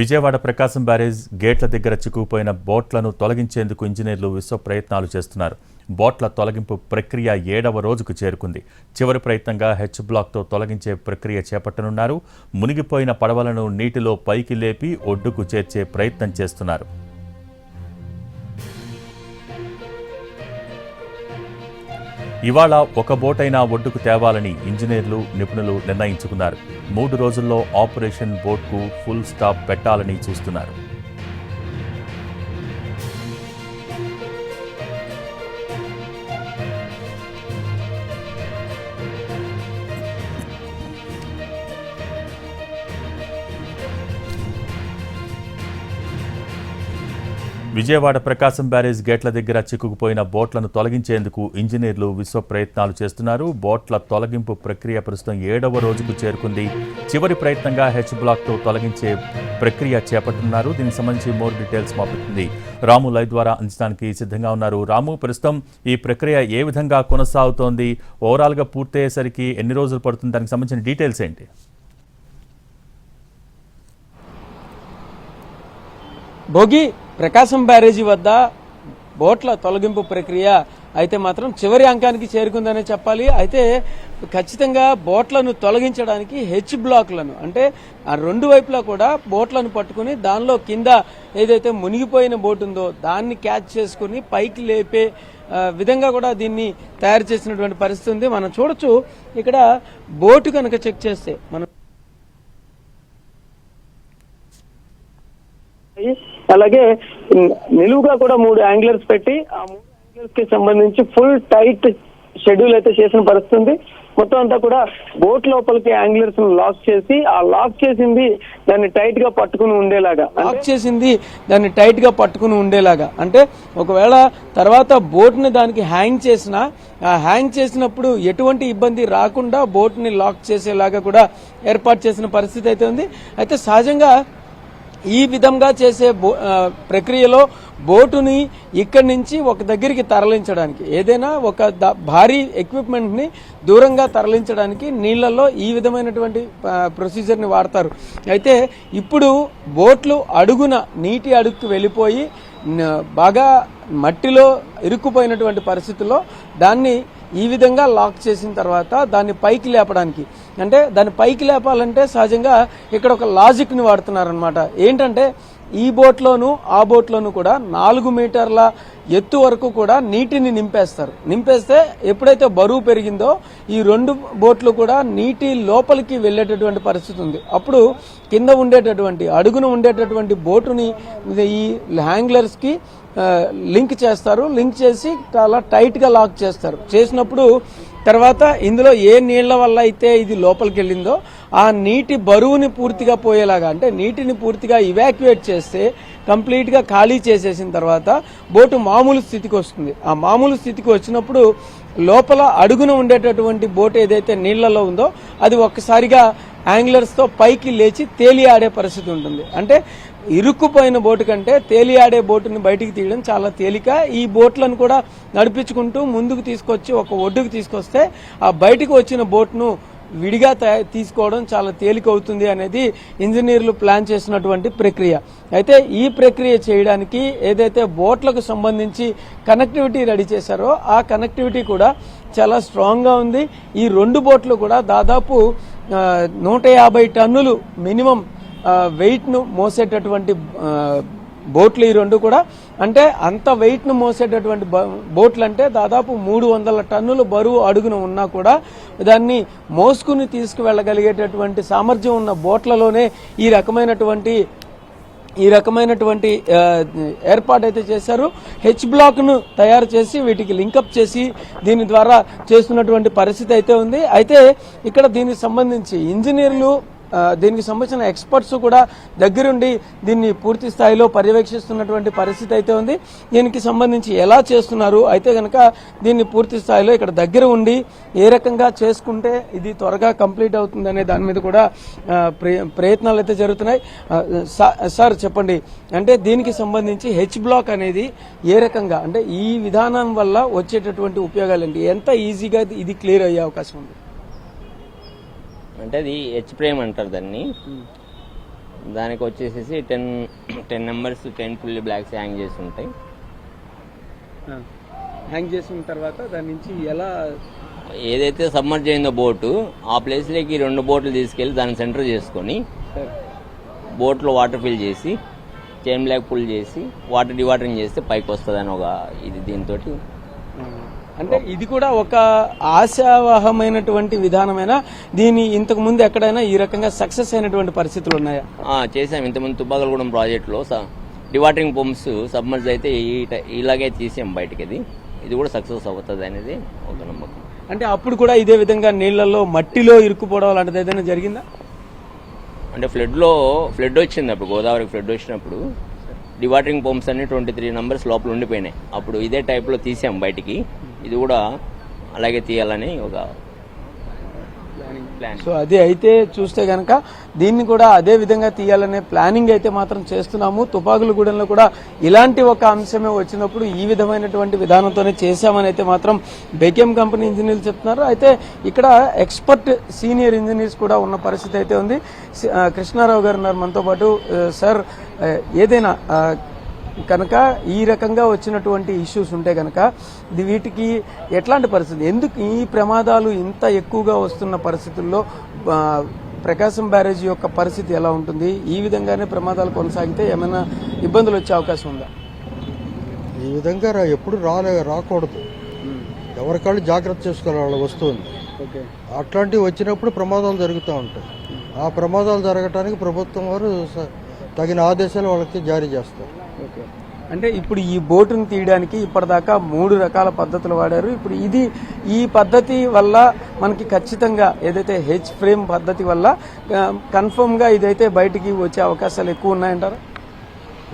విజయవాడ ప్రకాశం barrage గేట్ల దగ్గర చిక్కుకుపోయిన బోట్లను తొలగించేందుకు ఇంజనీర్లు విశ్వ ప్రయత్నాలు చేస్తున్నారు. బోట్ల తొలగింపు ప్రక్రియ ఏడవ రోజుకు చేరుకుంది. చివరి ప్రయత్నంగా హెచ్ బ్లాక్తో తొలగించే ప్రక్రియ చేపట్టనున్నారు. మునిగిపోయిన పడవలను నీటిలో పైకి లేపి ఒడ్డుకు చేర్చే ప్రయత్నం చేస్తున్నారు. ఇవాళ ఒక బోటైనా ఒడ్డుకు తేవాలని ఇంజనీర్లు నిపుణులు నిర్ణయించుకున్నారు. మూడు రోజుల్లో ఆపరేషన్ బోట్కు ఫుల్ స్టాప్ పెట్టాలని చూస్తున్నారు. విజయవాడ ప్రకాశం బ్యారేజ్ గేట్ల దగ్గర చిక్కుకుపోయిన బోట్లను తొలగించేందుకు ఇంజనీర్లు విశ్వ ప్రయత్నాలు చేస్తున్నారు. బోట్ల తొలగింపు ప్రక్రియ ప్రస్తుతం ఏడవ రోజుకు చేరుకుంది. చివరి ప్రయత్నంగా హెచ్ బ్లాక్తో తొలగించే ప్రక్రియ చేపడుతున్నారు దీనికి సంబంధించి మోర్ డీటెయిల్స్ మాపుతుంది రాము లైవ్ ద్వారా అందించడానికి సిద్ధంగా ఉన్నారు. రాము ప్రస్తుతం ఈ ప్రక్రియ ఏ విధంగా కొనసాగుతోంది? ఓవరాల్గా పూర్తయ్యేసరికి ఎన్ని రోజులు పడుతుంది? దానికి సంబంధించిన డీటెయిల్స్ ఏంటి? భోగి ప్రకాశం బ్యారేజీ వద్ద బోట్ల తొలగింపు ప్రక్రియ అయితే మాత్రం చివరి అంకానికి చేరుకుందనే చెప్పాలి. అయితే ఖచ్చితంగా బోట్లను తొలగించడానికి హెచ్ బ్లాక్లను అంటే ఆ రెండు వైపులా కూడా బోట్లను పట్టుకుని దానిలో కింద ఏదైతే మునిగిపోయిన బోట్ ఉందో దాన్ని క్యాచ్ చేసుకుని పైకి లేపే విధంగా కూడా దీన్ని తయారు చేసినటువంటి పరిస్థితి ఉంది. మనం చూడొచ్చు ఇక్కడ బోటు కనుక చెక్ చేస్తే మనం అలాగే నిలువుగా కూడా మూడు యాంగిలర్స్ పెట్టి ఆ మూడు యాంగిలర్స్కి సంబంధించి ఫుల్ టైట్ షెడ్యూల్ అయితే చేసిన పరిస్థితి ఉంది. మొత్తం అంతా కూడా బోట్ లోపలికి యాంగిలర్స్ లాక్ చేసి ఆ లాక్ చేసింది దాన్ని టైట్గా పట్టుకుని ఉండేలాగా. లాక్ చేసింది దాన్ని టైట్గా పట్టుకుని ఉండేలాగా. అంటే ఒకవేళ తర్వాత బోట్ని దానికి హ్యాంగ్ చేసినా ఆ హ్యాంగ్ చేసినప్పుడు ఎటువంటి ఇబ్బంది రాకుండా బోట్ని లాక్ చేసేలాగా కూడా ఏర్పాటు చేసిన పరిస్థితి అయితే ఉంది. అయితే సహజంగా ఈ విధంగా చేసే బో ప్రక్రియలో బోటుని ఇక్కడి నుంచి ఒక దగ్గరికి తరలించడానికి ఏదైనా ఒక భారీ ఎక్విప్మెంట్ని దూరంగా తరలించడానికి నీళ్ళలో ఈ విధమైనటువంటి ప్రొసీజర్ని వాడతారు. అయితే ఇప్పుడు బోట్లు అడుగున నీటి అడుగుకు వెళ్ళిపోయి బాగా మట్టిలో ఇరుక్కుపోయినటువంటి పరిస్థితుల్లో దాన్ని ఈ విధంగా లాక్ చేసిన తర్వాత దాన్ని పైకి లేపడానికి. అంటే దాన్ని పైకి లేపాలంటే సహజంగా ఇక్కడ ఒక లాజిక్ని వాడుతున్నారనమాట ఏంటంటే ఈ బోట్లోను ఆ బోట్లోను కూడా నాలుగు మీటర్ల ఎత్తు వరకు కూడా నీటిని నింపేస్తారు. నింపేస్తే ఎప్పుడైతే బరువు పెరిగిందో ఈ రెండు బోట్లు కూడా నీటి లోపలికి వెళ్ళేటటువంటి పరిస్థితి ఉంది. అప్పుడు కింద ఉండేటటువంటి అడుగున ఉండేటటువంటి బోటుని ఈ హ్యాంగ్లర్స్కి లింక్ చేస్తారు. లింక్ చేసి చాలా టైట్గా లాక్ చేస్తారు. చేసినప్పుడు తర్వాత ఇందులో ఏ నీళ్ళ వల్ల అయితే ఇది లోపలికి వెళ్ళిందో ఆ నీటి బరువుని పూర్తిగా పోయేలాగా అంటే నీటిని పూర్తిగా ఇవాక్యుయేట్ చేస్తే కంప్లీట్గా ఖాళీ చేసేసిన తర్వాత బోటు మామూలు స్థితికి వస్తుంది. ఆ మామూలు స్థితికి వచ్చినప్పుడు లోపల అడుగున ఉండేటటువంటి బోట్ ఏదైతే నీళ్ళలో ఉందో అది ఒక్కసారిగా యాంగ్లర్స్తో పైకి లేచి తేలి ఆడే పరిస్థితి ఉంటుంది. అంటే ఇరుక్కుపోయిన బోటు కంటే తేలియాడే బోటుని బయటికి తీయడం చాలా తేలిక. ఈ బోట్లను కూడా నడిపించుకుంటూ ముందుకు తీసుకొచ్చి ఒక ఒడ్డుకు తీసుకొస్తే ఆ బయటకు వచ్చిన బోట్ను విడిగా తీసుకోవడం చాలా తేలిక అవుతుంది అనేది ఇంజనీర్లు ప్లాన్ చేసినటువంటి ప్రక్రియ. అయితే ఈ ప్రక్రియ చేయడానికి ఏదైతే బోట్లకు సంబంధించి కనెక్టివిటీ రెడీ చేశారో ఆ కనెక్టివిటీ కూడా చాలా స్ట్రాంగ్గా ఉంది. ఈ రెండు బోట్లు కూడా దాదాపు నూట యాభై టన్నులు మినిమం వెయిట్ను మోసేటటువంటి బోట్లు ఈ రెండు కూడా. అంటే అంత వెయిట్ను మోసేటటువంటి బోట్లు అంటే దాదాపు మూడు వందల టన్నుల బరువు అడుగున ఉన్నా కూడా దాన్ని మోసుకుని తీసుకువెళ్ళగలిగేటటువంటి సామర్థ్యం ఉన్న బోట్లలోనే ఈ రకమైనటువంటి ఈ రకమైనటువంటి ఏర్పాటు అయితే చేశారు. హెచ్ బ్లాక్ను తయారు చేసి వీటికి లింకప్ చేసి దీని ద్వారా చేస్తున్నటువంటి పరిస్థితి అయితే ఉంది. అయితే ఇక్కడ దీనికి సంబంధించి ఇంజనీర్లు దీనికి సంబంధించిన ఎక్స్పర్ట్స్ కూడా దగ్గరుండి దీన్ని పూర్తి స్థాయిలో పర్యవేక్షిస్తున్నటువంటి పరిస్థితి అయితే ఉంది. దీనికి సంబంధించి ఎలా చేస్తున్నారు? అయితే కనుక దీన్ని పూర్తి స్థాయిలో ఇక్కడ దగ్గర ఉండి ఏ రకంగా చేసుకుంటే ఇది త్వరగా కంప్లీట్ అవుతుంది అనే దాని మీద కూడా ప్రయత్నాలు అయితే జరుగుతున్నాయి. సార్ చెప్పండి. అంటే దీనికి సంబంధించి హెచ్ బ్లాక్ అనేది ఏ రకంగా అంటే ఈ విధానం వల్ల వచ్చేటటువంటి ఉపయోగాలు ఏంటి? ఎంత ఈజీగా ఇది క్లియర్ అయ్యే అవకాశం ఉంది? అంటే అది హెచ్ ప్రేమ్ అంటారు దాన్ని. దానికి వచ్చేసేసి ten ten numbers ten full blocks hang చేసి ఉంటాయి. హ్యాంగ్ చేసిన తర్వాత దాని నుంచి ఎలా ఏదైతే సబ్మర్జ్ అయిందో బోటు ఆ ప్లేస్లోకి రెండు బోట్లు తీసుకెళ్ళి దాన్ని సెంటర్ చేసుకొని బోట్లో వాటర్ ఫిల్ చేసి చైన్ బ్లాక్ పుల్ చేసి వాటర్ డివాటరింగ్ చేస్తే పైకి వస్తుందని ఒక ఇది దీంతో అంటే ఇది కూడా ఒక ఆశావహమైనటువంటి విధానమైన? దీని ఇంతకు ముందు ఎక్కడైనా ఈ రకంగా సక్సెస్ అయినటువంటి పరిస్థితులు ఉన్నాయా? చేసాం ఇంతకుముందు తుబ్బాకలగూడెం ప్రాజెక్టులో డివాటరింగ్ పంప్స్ సబ్మర్జ్ అయితే ఈ ట- ఇలాగే తీసాం బయటకి అది ఇది కూడా సక్సెస్ అవుతుంది అనేది ఒక నమ్మకం. అంటే అప్పుడు కూడా ఇదే విధంగా నీళ్ళలో మట్టిలో ఇరుక్కుపోవడం లాంటిది ఏదైనా జరిగిందా? అంటే ఫ్లడ్లో ఫ్లడ్ వచ్చింది అప్పుడు గోదావరికి ఫ్లడ్ వచ్చినప్పుడు. డివాటరింగ్ పంప్స్ అన్ని ట్వంటీ త్రీ నంబర్స్ లోపల ఉండిపోయినాయి. అప్పుడు ఇదే టైప్లో తీసాం బయటికి. ఇది కూడా అలాగే తీయాలని ఒక ప్లాన్ సో అది అయితే చూస్తే కనుక దీన్ని కూడా అదే విధంగా తీయాలనే ప్లానింగ్ అయితే మాత్రం చేస్తున్నాము. తుపాకులగూడెంలో కూడా ఇలాంటి ఒక అంశమే వచ్చినప్పుడు ఈ విధమైనటువంటి విధానంతోనే చేశామని అయితే మాత్రం బేకేం కంపెనీ ఇంజనీర్లు చెప్తున్నారు. అయితే ఇక్కడ ఎక్స్పర్ట్ సీనియర్ ఇంజనీర్స్ కూడా ఉన్న పరిస్థితి అయితే ఉంది. కృష్ణారావు గారు ఉన్నారు మనతో పాటు. సార్ ఏదైనా కనుక ఈ రకంగా వచ్చినటువంటి ఇష్యూస్ ఉంటే కనుక వీటికి ఎట్లాంటి పరిస్థితి? ఎందుకు ఈ ప్రమాదాలు ఇంత ఎక్కువగా వస్తున్న పరిస్థితుల్లో ప్రకాశం బ్యారేజ్ యొక్క పరిస్థితి ఎలా ఉంటుంది? ఈ విధంగానే ప్రమాదాలు కొనసాగితే ఏమైనా ఇబ్బందులు వచ్చే అవకాశం ఉందా? ఈ విధంగా ఎప్పుడు రాలే రాకూడదు. ఎవరికాళ్ళు జాగ్రత్త చేసుకోవాలి వాళ్ళ వస్తువుని. ఓకే. అట్లాంటివి వచ్చినప్పుడు ప్రమాదాలు జరుగుతూ ఉంటాయి. ఆ ప్రమాదాలు జరగటానికి ప్రభుత్వం వారు తగిన ఆదేశాలు వాళ్ళకి జారీ చేస్తారు. ఓకే. అంటే ఇప్పుడు ఈ బోటును తీయడానికి ఇప్పటిదాకా మూడు రకాల పద్ధతులు వాడారు. ఇప్పుడు ఇది ఈ పద్ధతి వల్ల మనకి ఖచ్చితంగా ఏదైతే హెచ్ ఫ్రేమ్ పద్ధతి వల్ల కన్ఫర్మ్గా ఇదైతే బయటికి వచ్చే అవకాశాలు ఎక్కువ ఉన్నాయంటారా?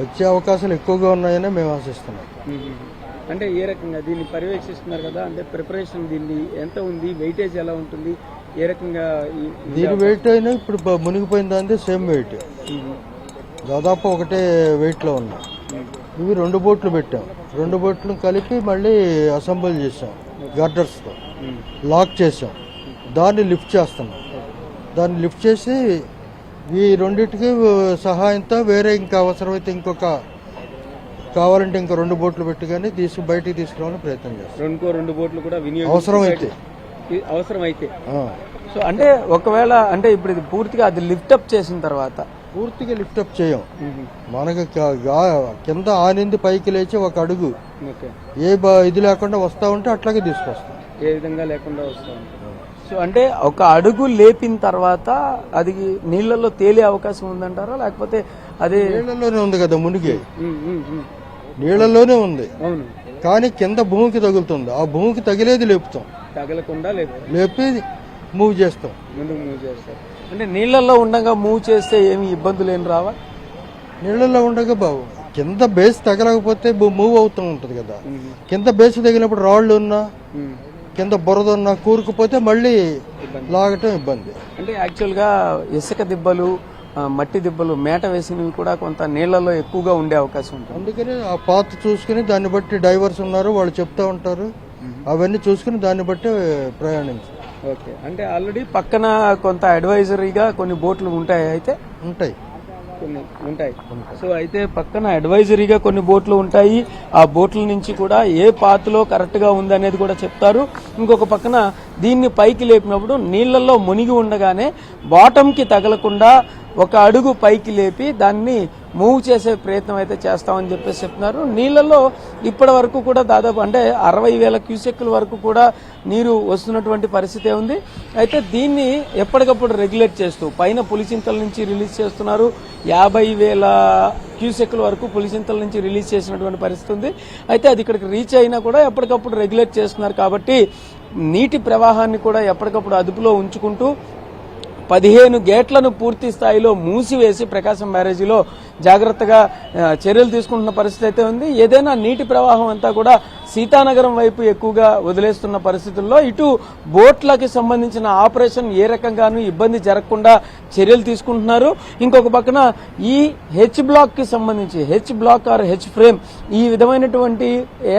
వచ్చే అవకాశాలు ఎక్కువగా ఉన్నాయని మేము ఆశిస్తున్నాం. అంటే ఏ రకంగా దీన్ని పర్యవేక్షిస్తున్నారు కదా అంటే ప్రిపరేషన్ దీన్ని ఎంత ఉంది వెయిటేజ్ ఎలా ఉంటుంది ఏ రకంగా దీని వెయిట్ అయినా ఇప్పుడు దాని సేమ్ వెయిట్ దాదాపు ఒకటే వెయిట్లో ఉన్నాయి ఇవి రెండు బోట్లు పెట్టాం. రెండు బోట్లు కలిపి మళ్ళీ అసెంబుల్ చేసాం గర్డర్స్తో. లాక్ చేసాం దాన్ని లిఫ్ట్ చేస్తున్నాం. దాన్ని లిఫ్ట్ చేసి ఈ రెండింటికి సహాయంతో వేరే ఇంకా అవసరమైతే ఇంకొక కావాలంటే ఇంకా రెండు బోట్లు పెట్టి కానీ తీసి బయటికి తీసుకురావాలని ప్రయత్నం చేస్తాం. రెండుకో రెండు బోట్లు కూడా వినియోగం అవసరమైతే. అవసరం అయితే ఆ. సో అంటే ఒకవేళ అంటే ఇప్పుడు ఇది పూర్తిగా అది లిఫ్ట్ అప్ చేసిన తర్వాత పూర్తిగా లిఫ్ట్ అప్ చేయం. మనకు కింద ఆనింది పైకి లేచి ఒక అడుగు. ఏ ఇది లేకుండా వస్తా ఉంటే అట్లాగే తీసుకొస్తాం. ఏ విధంగా లేకుండా వస్తాం సో అంటే ఒక అడుగు లేపిన తర్వాత అది నీళ్ళల్లో తేలే అవకాశం ఉందంటారా? లేకపోతే అదే నీళ్ళలోనే ఉంది కదా మునిగి. నీళ్ళలోనే ఉంది. కానీ కింద భూమికి తగులుతుంది. ఆ భూమికి తగిలేది లేపుతాం. తగలకుండా లేపి మూవ్ చేస్తాం. ముందుకు మూవ్ చేస్తారు. అంటే నీళ్ళల్లో ఉండగా మూవ్ చేస్తే ఏమి ఇబ్బందులు ఏం రావా? నీళ్ళలో ఉండగా బాబు కింద బేస్ తగలకపోతే మూవ్ అవుతూ ఉంటుంది కదా. కింద బేస్ తగిలినప్పుడు రాళ్ళు ఉన్నా. కింద బురద ఉన్నా కూరుకుపోతే మళ్ళీ లాగటం ఇబ్బంది. అంటే యాక్చువల్గా ఇసుక దిబ్బలు మట్టి దిబ్బలు మేట వేసినవి కూడా కొంత నీళ్ళల్లో ఎక్కువగా ఉండే అవకాశం ఉంటుంది. అందుకని ఆ పాత చూసుకుని దాన్ని బట్టి డైవర్స్ ఉన్నారు వాళ్ళు చెప్తా ఉంటారు. అవన్నీ చూసుకుని దాన్ని బట్టి ప్రయాణించాలి ఓకే. అంటే ఆల్రెడీ పక్కన కొంత అడ్వైజరీగా కొన్ని బోట్లు ఉంటాయి అయితే? ఉంటాయి. కొన్ని ఉంటాయి. సో అయితే పక్కన అడ్వైజరీగా కొన్ని బోట్లు ఉంటాయి. ఆ బోట్ల నుంచి కూడా ఏ పాతులో కరెక్ట్గా ఉంది అనేది కూడా చెప్తారు. ఇంకొక పక్కన దీన్ని పైకి లేపినప్పుడు నీళ్ళల్లో మునిగి ఉండగానే బాటమ్కి తగలకుండా ఒక అడుగు పైకి లేపి దాన్ని మూవ్ చేసే ప్రయత్నం అయితే చేస్తామని చెప్పేసి చెప్తున్నారు. నీళ్ళల్లో ఇప్పటి వరకు కూడా దాదాపు అంటే అరవై వేల క్యూసెక్ల వరకు కూడా నీరు వస్తున్నటువంటి పరిస్థితి ఉంది. అయితే దీన్ని ఎప్పటికప్పుడు రెగ్యులేట్ చేస్తూ పైన పులిచింతల నుంచి రిలీజ్ చేస్తున్నారు. యాభై వేల క్యూసెక్ల వరకు పులిచింతల నుంచి రిలీజ్ చేసినటువంటి పరిస్థితి ఉంది. అయితే అది ఇక్కడికి రీచ్ అయినా కూడా ఎప్పటికప్పుడు రెగ్యులేట్ చేస్తున్నారు కాబట్టి నీటి ప్రవాహాన్ని కూడా ఎప్పటికప్పుడు అదుపులో ఉంచుకుంటూ పదిహేను గేట్లను పూర్తి స్థాయిలో మూసివేసి ప్రకాశం బ్యారేజీలో జాగ్రత్తగా చర్యలు తీసుకుంటున్న పరిస్థితి అయితే ఉంది. ఏదైనా నీటి ప్రవాహం అంతా కూడా సీతానగరం వైపు ఎక్కువగా వదిలేస్తున్న పరిస్థితుల్లో ఇటు బోట్లకి సంబంధించిన ఆపరేషన్ ఏ రకంగానూ ఇబ్బంది జరగకుండా చర్యలు తీసుకుంటున్నారు. ఇంకొక పక్కన ఈ హెచ్ బ్లాక్కి సంబంధించి H block R H frame ఈ విధమైనటువంటి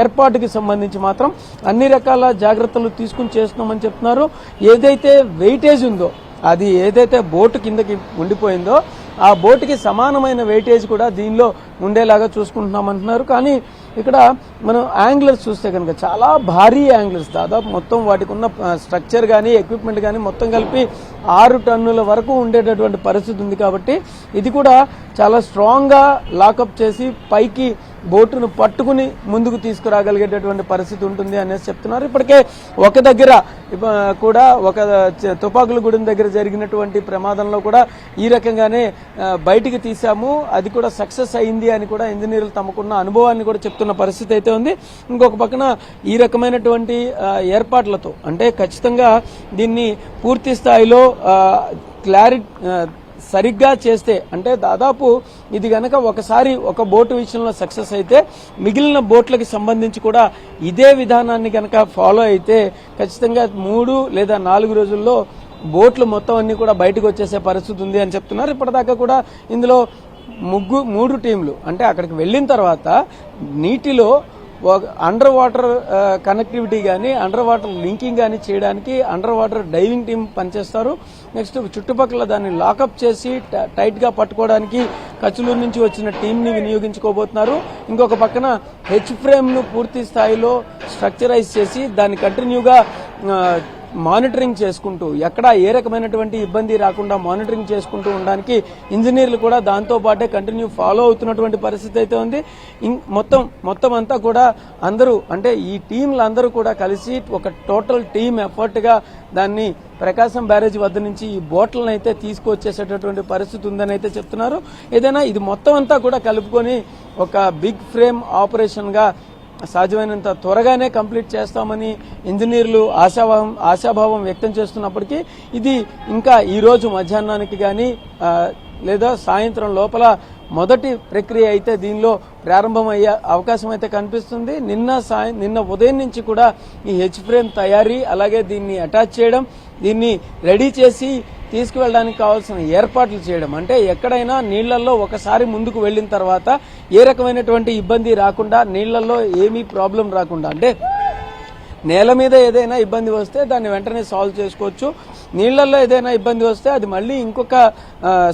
ఏర్పాటుకి సంబంధించి మాత్రం అన్ని రకాల జాగ్రత్తలు తీసుకుని చేస్తున్నామని చెప్తున్నారు. ఏదైతే వెయిటేజ్ ఉందో అది ఏదైతే బోటు కిందకి ఉండిపోయిందో ఆ బోటుకి సమానమైన వెయిటేజ్ కూడా దీనిలో ఉండేలాగా చూసుకుంటున్నామంటున్నారు కానీ ఇక్కడ మనం యాంగిల్స్ చూస్తే కనుక చాలా భారీ యాంగిల్స్ దాదాపు మొత్తం వాటికి ఉన్న స్ట్రక్చర్ కానీ ఎక్విప్మెంట్ కానీ మొత్తం కలిపి ఆరు టన్నుల వరకు ఉండేటటువంటి పరిస్థితి ఉంది కాబట్టి ఇది కూడా చాలా స్ట్రాంగ్గా లాకప్ చేసి పైకి బోటును పట్టుకుని ముందుకు తీసుకురాగలిగేటటువంటి పరిస్థితి ఉంటుంది అనేసి చెప్తున్నారు. ఇప్పటికే ఒక దగ్గర ఇప్ప- కూడా ఒక తుపాకుల గుడి దగ్గర జరిగినటువంటి ప్రమాదంలో కూడా ఈ రకంగానే బయటికి తీసాము అది కూడా సక్సెస్ అయింది అని కూడా ఇంజనీర్లు తమకున్న అనుభవాన్ని కూడా చెప్తున్న పరిస్థితి అయితే ఉంది. ఇంకొక పక్కన ఈ రకమైనటువంటి ఏర్పాట్లతో అంటే ఖచ్చితంగా దీన్ని పూర్తి స్థాయిలో క్లారిటీ సరిగ్గా చేస్తే అంటే దాదాపు ఇది గనక ఒకసారి ఒక బోటు విషయంలో సక్సెస్ అయితే మిగిలిన బోట్లకు సంబంధించి కూడా ఇదే విధానాన్ని గనక ఫాలో అయితే ఖచ్చితంగా మూడు లేదా నాలుగు రోజుల్లో బోట్లు మొత్తం అన్ని కూడా బయటకు వచ్చేసే పరిస్థితి ఉంది అని చెప్తున్నారు. ఇప్పటిదాకా కూడా ఇందులో ముగ్గు మూడు టీంలు అంటే అక్కడికి వెళ్ళిన తర్వాత నీటిలో అండర్ వాటర్ కనెక్టివిటీ కానీ అండర్ వాటర్ లింకింగ్ కానీ చేయడానికి అండర్ వాటర్ డైవింగ్ టీం పనిచేస్తారు. నెక్స్ట్ చుట్టుపక్కల దాన్ని లాకప్ చేసి టైట్గా పట్టుకోవడానికి కచ్చులూరు నుంచి వచ్చిన టీంని వినియోగించుకోబోతున్నారు. ఇంకొక పక్కన హెచ్ ఫ్రేమ్ను పూర్తి స్థాయిలో స్ట్రక్చరైజ్ చేసి దాన్ని కంటిన్యూగా మానిటరింగ్ చేసుకుంటూ ఎక్కడ ఏ రకమైనటువంటి ఇబ్బంది రాకుండా మానిటరింగ్ చేసుకుంటూ ఉండడానికి ఇంజనీర్లు కూడా దాంతో పాటే కంటిన్యూ ఫాలో అవుతున్నటువంటి పరిస్థితి అయితే ఉంది. ఇం- మొత్తం మొత్తం అంతా కూడా అందరూ అంటే ఈ టీంలు అందరూ కూడా కలిసి ఒక టోటల్ టీమ్ ఎఫర్ట్గా దాన్ని ప్రకాశం బ్యారేజ్ వద్ద నుంచి ఈ బోట్లను అయితే తీసుకొచ్చేసేటటువంటి పరిస్థితి ఉందని అయితే చెప్తున్నారు. ఏదైనా ఇది మొత్తం అంతా కూడా కలుపుకొని ఒక బిగ్ ఫ్రేమ్ ఆపరేషన్గా సాధ్యమైనంత త్వరగానే కంప్లీట్ చేస్తామని ఇంజనీర్లు ఆశాభావం ఆశాభావం వ్యక్తం చేస్తున్నప్పటికీ ఇది ఇంకా ఈరోజు మధ్యాహ్నానికి కానీ లేదా సాయంత్రం లోపల మొదటి ప్రక్రియ అయితే దీనిలో ప్రారంభమయ్యే అవకాశం అయితే కనిపిస్తుంది. నిన్న సాయం నిన్న ఉదయం నుంచి కూడా ఈ హెచ్ ఫ్రేమ్ తయారీ అలాగే దీన్ని అటాచ్ చేయడం దీన్ని రెడీ చేసి తీసుకువెళ్ళడానికి కావాల్సిన ఏర్పాట్లు చేయడం. అంటే ఎక్కడైనా నీళ్ళలో ఒకసారి ముందుకు వెళ్ళిన తర్వాత ఏ రకమైనటువంటి ఇబ్బంది రాకుండా నీళ్ళలో ఏమీ ప్రాబ్లం రాకుండా అంటే నేల మీద ఏదైనా ఇబ్బంది వస్తే దాన్ని వెంటనే సాల్వ్ చేసుకోవచ్చు. నీళ్ళలో ఏదైనా ఇబ్బంది వస్తే అది మళ్ళీ ఇంకొక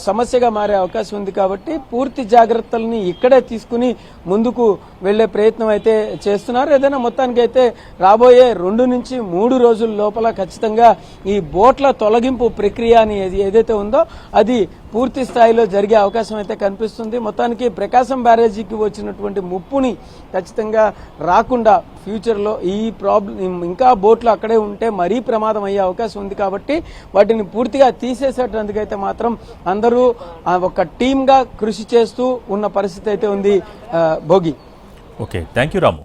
సమస్యగా మారే అవకాశం ఉంది కాబట్టి పూర్తి జాగ్రత్తల్ని ఇక్కడే తీసుకుని ముందుకు వెళ్ళే ప్రయత్నం అయితే చేస్తున్నారు. ఏదైనా మొత్తానికి అయితే రాబోయే రెండు నుంచి మూడు రోజుల లోపల ఖచ్చితంగా ఈ బోట్ల తొలగింపు ప్రక్రియ అని ఏదైతే ఉందో అది పూర్తి స్థాయిలో జరిగే అవకాశం అయితే కనిపిస్తుంది. మొత్తానికి ప్రకాశం బ్యారేజీకి వచ్చినటువంటి ముప్పుని ఖచ్చితంగా రాకుండా ఫ్యూచర్లో ఈ ప్రాబ్లం ఇంకా బోట్లు అక్కడే ఉంటే మరీ ప్రమాదం అయ్యే అవకాశం ఉంది కాబట్టి వాటిని పూర్తిగా తీసేసేటందుకైతే మాత్రం అందరూ ఒక టీమ్గా కృషి చేస్తూ ఉన్న పరిస్థితి అయితే ఉంది. ఆ, Bhogi okay thank you Ramu